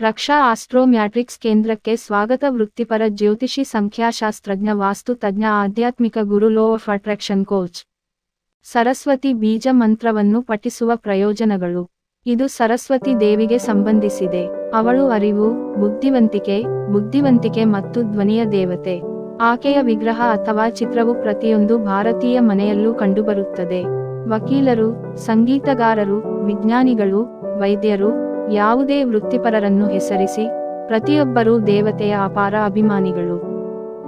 ರಕ್ಷಾ ಆಸ್ಟ್ರೋಮ್ಯಾಟ್ರಿಕ್ಸ್ ಕೇಂದ್ರಕ್ಕೆ ಸ್ವಾಗತ. ವೃತ್ತಿಪರ ಜ್ಯೋತಿಷಿ ಸಂಖ್ಯಾಶಾಸ್ತ್ರಜ್ಞ, ವಾಸ್ತು ತಜ್ಞ, ಆಧ್ಯಾತ್ಮಿಕ ಗುರು, law of attraction coach. Saraswati ಬೀಜ ಮಂತ್ರವನ್ನು ಪಠಿಸುವ ಪ್ರಯೋಜನಗಳು. ಇದು ಸರಸ್ವತಿ ದೇವಿಗೆ ಸಂಬಂಧಿಸಿದೆ. ಅವಳು ಅರಿವು, ಬುದ್ಧಿವಂತಿಕೆ ಬುದ್ಧಿವಂತಿಕೆ ಮತ್ತು ಧ್ವನಿಯ ದೇವತೆ. ಆಕೆಯ ವಿಗ್ರಹ ಅಥವಾ ಚಿತ್ರವು ಪ್ರತಿಯೊಂದು ಭಾರತೀಯ ಮನೆಯಲ್ಲೂ ಕಂಡುಬರುತ್ತದೆ. ವಕೀಲರು, ಸಂಗೀತಗಾರರು, ವಿಜ್ಞಾನಿಗಳು, ವೈದ್ಯರು ಯಾವುದೇ ವೃತ್ತಿಪರರನ್ನು ಹೆಸರಿಸಿ, ಪ್ರತಿಯೊಬ್ಬರೂ ದೇವತೆಯ ಅಪಾರ ಅಭಿಮಾನಿಗಳು.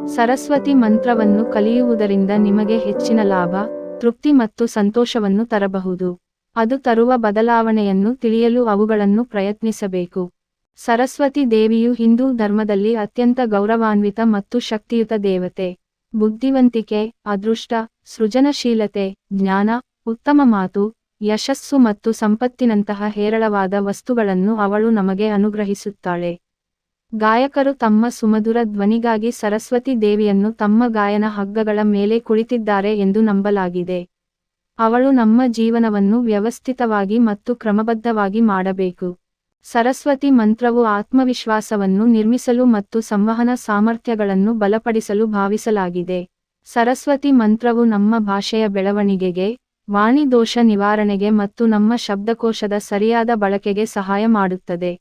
ಸರಸ್ವತಿ ಮಂತ್ರವನ್ನು ಕಲಿಯುವುದರಿಂದ ನಿಮಗೆ ಹೆಚ್ಚಿನ ಲಾಭ, ತೃಪ್ತಿ ಮತ್ತು ಸಂತೋಷವನ್ನು ತರಬಹುದು. ಅದು ತರುವ ಬದಲಾವಣೆಯನ್ನು ತಿಳಿಯಲು ಅವುಗಳನ್ನು ಪ್ರಯತ್ನಿಸಬೇಕು. ಸರಸ್ವತಿ ದೇವಿಯು ಹಿಂದೂ ಧರ್ಮದಲ್ಲಿ ಅತ್ಯಂತ ಗೌರವಾನ್ವಿತ ಮತ್ತು ಶಕ್ತಿಯುತ ದೇವತೆ. ಬುದ್ಧಿವಂತಿಕೆ, ಅದೃಷ್ಟ, ಸೃಜನಶೀಲತೆ, ಜ್ಞಾನ, ಉತ್ತಮ ಮಾತು ಯಶಸ್ಸು ಮತ್ತು ಸಂಪತ್ತಿನಂತಹ ಹೇರಳವಾದ ವಸ್ತುಗಳನ್ನು ಅವಳು ನಮಗೆ ಅನುಗ್ರಹಿಸುತ್ತಾಳೆ. ಗಾಯಕರು ತಮ್ಮ ಸುಮಧುರ ಧ್ವನಿಗಾಗಿ ಸರಸ್ವತಿ ದೇವಿಯನ್ನು ತಮ್ಮ ಗಾಯನ ಹಗ್ಗಗಳ ಮೇಲೆ ಕುಳಿತಿದ್ದಾರೆ ಎಂದು ನಂಬಲಾಗಿದೆ. ಅವಳು ನಮ್ಮ ಜೀವನವನ್ನು ವ್ಯವಸ್ಥಿತವಾಗಿ ಮತ್ತು ಕ್ರಮಬದ್ಧವಾಗಿ ಮಾಡಬೇಕು. ಸರಸ್ವತಿ ಮಂತ್ರವು ಆತ್ಮವಿಶ್ವಾಸವನ್ನು ನಿರ್ಮಿಸಲು ಮತ್ತು ಸಂವಹನ ಸಾಮರ್ಥ್ಯಗಳನ್ನು ಬಲಪಡಿಸಲು ಭಾವಿಸಲಾಗಿದೆ. ಸರಸ್ವತಿ ಮಂತ್ರವು ನಮ್ಮ ಭಾಷೆಯ ಬೆಳವಣಿಗೆಗೆ ವಾಣಿ ದೋಷ ನಿವಾರಣೆಗೆ ಮತ್ತು ನಮ್ಮ ಶಬ್ದಕೋಶದ ಸರಿಯಾದ ಬಳಕೆಗೆ ಸಹಾಯ ಮಾಡುತ್ತದೆ.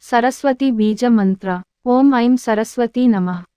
ಸರಸ್ವತಿ ಬೀಜ ಮಂತ್ರ. ಓಂ ಐಂ ಸರಸ್ವತಿ ನಮಃ.